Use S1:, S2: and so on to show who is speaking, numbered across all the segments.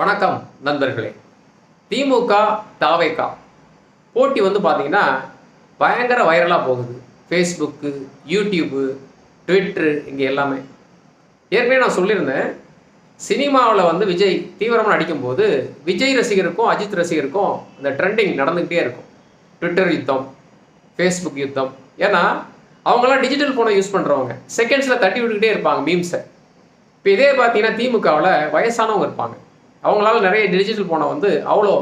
S1: வணக்கம் நண்பர்களே. திமுக தாவேகா. போட்டி வந்து பார்த்தீங்கன்னா பயங்கர வைரலாக போகுது. ஃபேஸ்புக்கு யூடியூப்பு ட்விட்ரு இங்கே எல்லாமே. ஏற்கனவே நான் சொல்லியிருந்தேன் சினிமாவில் வந்து விஜய் தீவிரமாக நடிக்கும்போது விஜய் ரசிகருக்கும் அஜித் ரசிகருக்கும் இந்த ட்ரெண்டிங் நடந்துக்கிட்டே இருக்கும். ட்விட்டர் யுத்தம் ஃபேஸ்புக் யுத்தம். ஏன்னா அவங்களாம் டிஜிட்டல் ஃபோனை யூஸ் பண்ணுறவங்க செகண்ட்ஸில் தட்டி விட்டுக்கிட்டே இருப்பாங்க மீம்ஸை இப்போ இதே பார்த்தீங்கன்னா திமுகவில் வயசானவங்க இருப்பாங்க. அவங்களால நிறைய டிஜிட்டல் ஃபோனை வந்து அவ்வளோ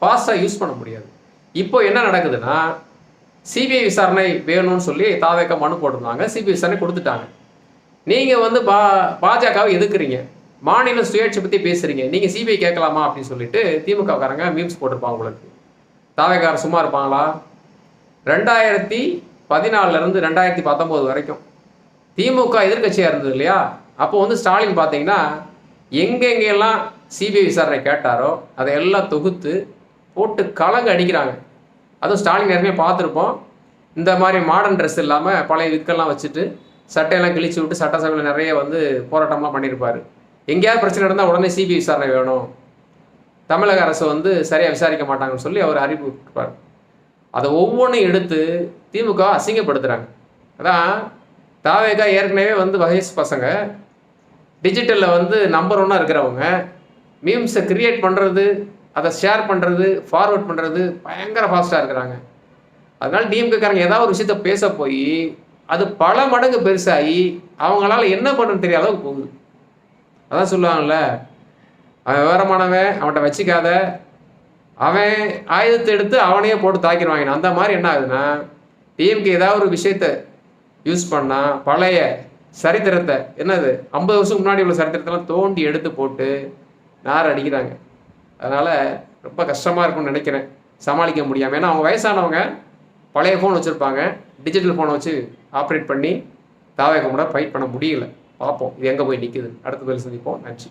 S1: ஃபாஸ்ட்டாக யூஸ் பண்ண முடியாது. இப்போ என்ன நடக்குதுன்னா சிபிஐ விசாரணை வேணும்னு சொல்லி தாவேக்க மனு போட்டிருந்தாங்க. சிபிஐ விசாரணை கொடுத்துட்டாங்க. நீங்கள் வந்து பா பாஜகவை எதுக்குறீங்க மாநில சுயாட்சி பற்றி பேசுகிறீங்க நீங்கள் சிபிஐ கேட்கலாமா அப்படின்னு சொல்லிட்டு திமுகக்காரங்க மீம்ஸ் போட்டிருப்பாங்க உங்களுக்கு. தாவேக்கார சும்மா இருப்பாங்களா? ரெண்டாயிரத்தி பதினாலருந்து ரெண்டாயிரத்தி பத்தொம்போது வரைக்கும். திமுக எதிர்க்கட்சியாக இருந்தது இல்லையா? அப்போ வந்து ஸ்டாலின் பார்த்தீங்கன்னா எங்கெங்கெல்லாம் சிபிஐ விசாரணை கேட்டாரோ அதை எல்லாம் தொகுத்து போட்டு கலங்க அடிக்கிறாங்க. அதுவும் ஸ்டாலின் நேரமே பார்த்துருப்போம். இந்த மாதிரி மாடர்ன் ட்ரெஸ் இல்லாமல் பழைய விற்கெல்லாம் வச்சுட்டு சட்டையெல்லாம் கிழிச்சு விட்டு சட்டசபையில் நிறைய வந்து போராட்டம்லாம் பண்ணியிருப்பார் எங்கேயாவது பிரச்சனை நடந்தால் உடனே சிபிஐ விசாரணை வேணும். தமிழக அரசு வந்து சரியாக விசாரிக்க மாட்டாங்கன்னு சொல்லி அவர் அறிவிப்பார் அதை ஒவ்வொன்றும் எடுத்து திமுக அசிங்கப்படுத்துகிறாங்க அதான் தாவேகா ஏற்கனவே வந்து வயசு பசங்க டிஜிட்டலில் வந்து நம்பர் ஒன்றா இருக்கிறவங்க மீம்ஸை க்ரியேட் பண்ணுறது அதை ஷேர் பண்ணுறது ஃபார்வர்ட் பண்ணுறது பயங்கர ஃபாஸ்ட்டாக இருக்கிறாங்க. அதனால் டிஎம்கேக்காரங்க ஏதாவது ஒரு விஷயத்த பேச போய் அது பல மடங்கு பெருசாகி அவங்களால என்ன பண்ணுன்னு தெரியாத அளவுக்கு போகுது. அதான் சொல்லுவாங்கல்ல அவன் விவரமானவன் அவன்கிட்ட வச்சுக்காத. அவன் ஆயுதத்தை எடுத்து அவனையே போட்டு தாக்கிடுவாங்க. அந்த மாதிரி என்ன ஆகுதுன்னா டிஎம்கே ஏதாவது ஒரு விஷயத்த யூஸ் பண்ணால் பழைய சரித்திரத்தை என்னது ஐம்பது வருஷம் முன்னாடி உள்ள சரித்திரத்தெல்லாம் தோண்டி எடுத்து போட்டு நார் அடிக்கிறாங்க. அதனால் ரொம்ப கஷ்டமாக இருக்கும்னு நினைக்கிறேன். சமாளிக்க முடியாமல் ஏன்னா அவங்க வயசானவங்க பழைய ஃபோன் வச்சுருப்பாங்க. டிஜிட்டல் ஃபோனை வச்சு ஆப்ரேட் பண்ணி தாவே கூட ஃபைட் பண்ண முடியல. பார்ப்போம் இது எங்கே போய் நிற்குது அடுத்த பதில் சந்திப்போம். நன்றி.